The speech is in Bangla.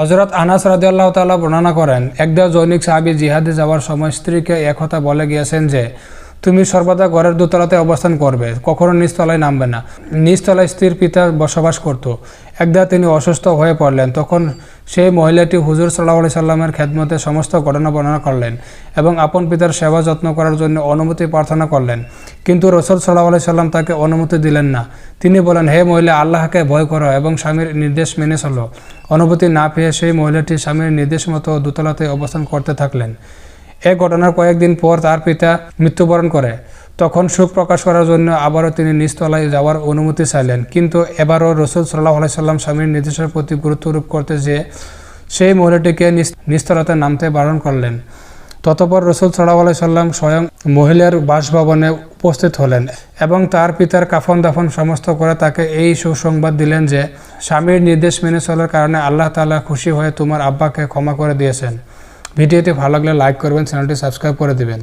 হজরত আনাস রাদিয়াল্লাহ তাআলা বর্ণনা করেন, একদা জৈনিক সাহাবী জিহাদে যাওয়ার সময় স্ত্রীকে একথা বলে গিয়েছেন যে, তুমি সর্বদা ঘরের দোতলাতে অবস্থান করবে, কখনো নিচতলায় নামবে না। নিচতলায় স্ত্রীর পিতা বসবাস করত। একদা তিনি অসুস্থ হয়ে পড়লেন, তখন সেই মহিলাটি হুজুর সাল্লাহ আলি সাল্লামের খেদমতে সমস্ত ঘটনা বর্ণনা করলেন এবং আপন পিতার সেবা যত্ন করার জন্য অনুমতি প্রার্থনা করলেন। কিন্তু রসুল সাল্লাহ আলি সাল্লাম তাকে অনুমতি দিলেন না। তিনি বলেন, হে মহিলা, আল্লাহকে ভয় করো এবং স্বামীর নির্দেশ মেনে চলো। অনুমতি না পেয়ে সেই মহিলাটি স্বামীর নির্দেশ মতো দোতলাতে অবস্থান করতে থাকলেন। এ ঘটনার কয়েকদিন পর তার পিতা মৃত্যুবরণ করে। তখন সুখ প্রকাশ করার জন্য আবারও তিনি নিচতলায় যাওয়ার অনুমতি চাইলেন। কিন্তু এবারও রসুল সাল্লাহ আলাইসাল্লাম স্বামীর নির্দেশের প্রতি গুরুত্বরূপ করতে যে সেই মহিলাটিকে নিচতলাতে নামতে বারণ করলেন। ততপর রসুল সাল্লাহ আলাইসাল্লাম স্বয়ং মহিলার বাসভবনে উপস্থিত হলেন এবং তার পিতার কাফন দাফন সমস্ত করে তাকে এই সুসংবাদ দিলেন যে, স্বামীর নির্দেশ মেনে চলার কারণে আল্লাহ তালা খুশি হয়ে তোমার আব্বাকে ক্ষমা করে দিয়েছেন। ভিডিওটি ভালো লাগলে লাইক করবেন, চ্যানেলটি সাবস্ক্রাইব করে দিবেন।